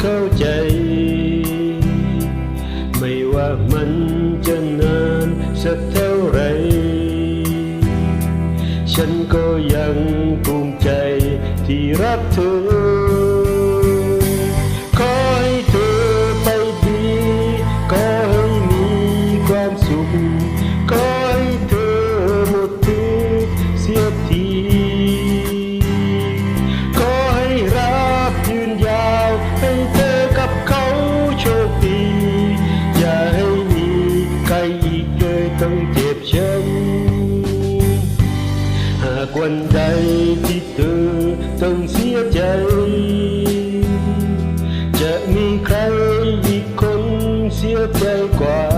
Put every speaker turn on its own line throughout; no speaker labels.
เข้าใจ ไม่ว่ามันจะนานสักเท่าไร ฉันก็ยังภูมิใจที่รักเธอ วันใดที่เธอต้องเสียใจ จะมีใครอีกคนเสียใจกว่า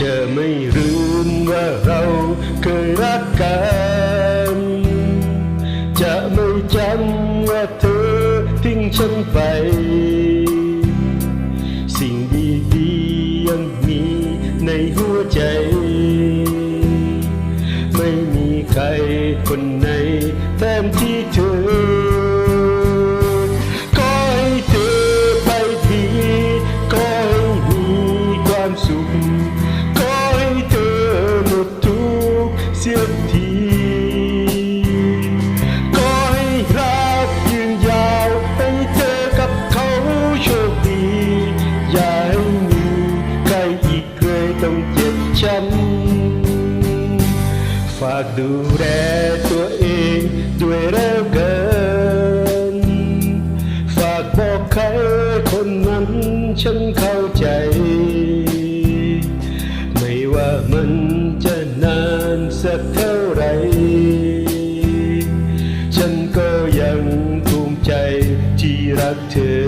จะไม่ลืมว่าเราเคยรักกัน จะไม่จำว่าเธอทิ้งฉันไป สิ่งดีๆยังมีในหัวใจากดูแลตัวเองด้วยแล้วกันฝากบอกใครคนนั้นฉันเข้าใจ ไม่ว่ามันจะนานสักเท่าไร ฉันก็ยังภูมิใจที่รักเธอ